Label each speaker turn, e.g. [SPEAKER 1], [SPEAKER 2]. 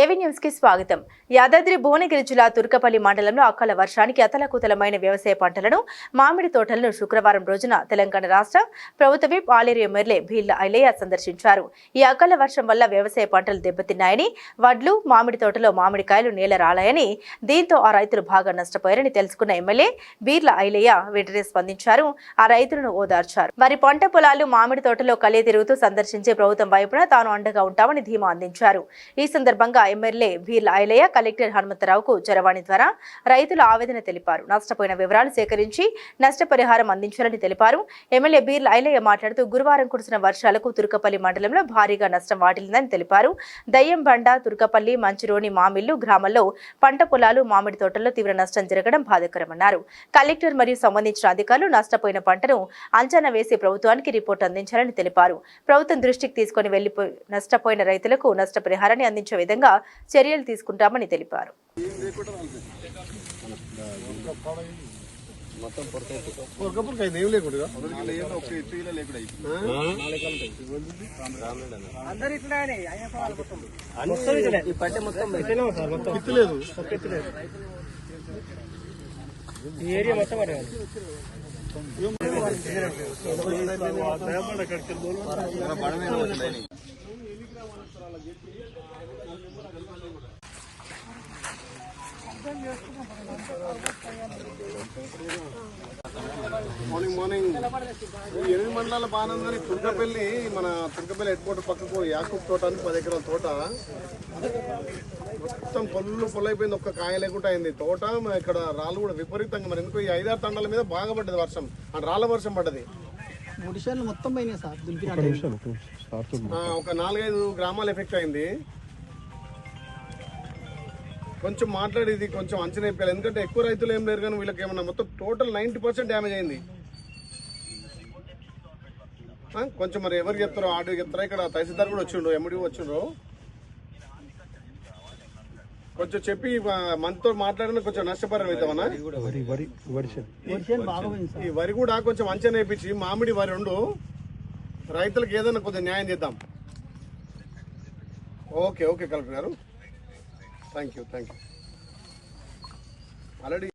[SPEAKER 1] ఏవి న్యూస్కి స్వాగతం? యాదాద్రి భువనగిరి జిల్లా తుర్కపల్లి మండలంలో అకాల వర్షానికి అతలకుతలమైన వ్యవసాయ పంటలను మామిడి తోటలను శుక్రవారం రోజున తెలంగాణ రాష్ట్ర ప్రభుత్వ విప్ ఆలేరు ఎమ్మెల్యే భీళ్ళ ఐలయ్య సందర్శించారు. ఈ అకాల వర్షం వల్ల వ్యవసాయ పంటలు దెబ్బతిన్నాయని వడ్లు మామిడి తోటలో మామిడికాయలు నేల రాలాయని దీంతో ఆ రైతులు బాగా నష్టపోయారని తెలుసుకున్న ఎమ్మెల్యే బీర్ల ఐలయ్య వెంటనే స్పందించారు. ఆ రైతులను ఓదార్చారు. వారి పంట పొలాలు మామిడి తోటలో కలియ తిరుగుతూ సందర్శించే ప్రభుత్వం వైపున తాను అండగా ఉంటామని ధీమా అందించారు. ఈ సందర్భంగా ఎమ్మెల్యే వీర్ల ఐలయ్య కలెక్టర్ హనుమంతరావుకు చరవాణి ద్వారా రైతుల ఆవేదన తెలిపారు. నష్టపోయిన వివరాలు సేకరించి నష్టపరిహారం అందించాలని తెలిపారు. ఎమ్మెల్యే బీర్ల ఐలయ్య మాట్లాడుతూ గురువారం కురిసిన వర్షాలకు తుర్కపల్లి మండలంలో భారీగా నష్టం వాటిల్లిందని తెలిపారు. దయ్యం బండ తుర్కపల్లి మంచురోని మామిళ్ళు గ్రామంలో పంట పొలాలు మామిడి తోటల్లో తీవ్ర నష్టం జరగడం బాధాకరమన్నారు. కలెక్టర్ మరియు సంబంధించిన అధికారులు నష్టపోయిన పంటను అంచనా వేసి ప్రభుత్వానికి రిపోర్ట్ అందించాలని తెలిపారు. ప్రభుత్వం దృష్టికి తీసుకుని వెళ్ళిపోయి నష్టపోయిన రైతులకు నష్టపరిహారాన్ని అందించే విధంగా చర్యలు తీసుకుంటామని తెలిపారు.
[SPEAKER 2] ఏరియా మొత్తం ఏం లేకుండా ఎత్తులేదు మార్నింగ్ మార్నింగ్ ఈ ఎనిమిది మండలాల బాగానే ఉందని తుర్కపల్లి మన తుర్కపల్లి హెడ్ క్వార్టర్ పక్కకు యాకూబ్ తోట అని పది ఎకరాల తోట. మొత్తం పొల్లు పొల్లైపోయింది ఒక్క కాయ లేకుండా అయింది. తోట ఇక్కడ రాళ్ళు కూడా విపరీతంగా మరి. ఎందుకు ఈ ఐదారు తండాల మీద బాగా పడ్డది వర్షం. ఆ రాళ్ళ వర్షం పడ్డది. ఒక నాలుగైదు గ్రామాలు ఎఫెక్ట్ అయింది. కొంచెం మాట్లాడేది కొంచెం అంచనా అయిపోయాలి ఎందుకంటే ఎక్కువ రైతులు ఏం లేరు కానీ వీళ్ళకి ఏమన్నా మొత్తం టోటల్ నైంటీ పర్సెంట్ డ్యామేజ్ అయింది. కొంచెం మరి ఎవరు చెప్తారో ఆటో చెప్తారా ఇక్కడ తహసీల్దార్ కూడా వచ్చిండ్రు ఎండి వచ్చిండ్రు కొంచెం చెప్పి మనతో మాట్లాడిన కొంచెం నష్టపరం అవుతామన్నా ఈ వరి కూడా కొంచెం అంచనా వేయించి మామిడి వరి రెండు రైతులకు ఏదైనా కొంచెం న్యాయం చేద్దాం. ఓకే ఓకే కలెక్టర్ గారు. Thank you. Thank you. Already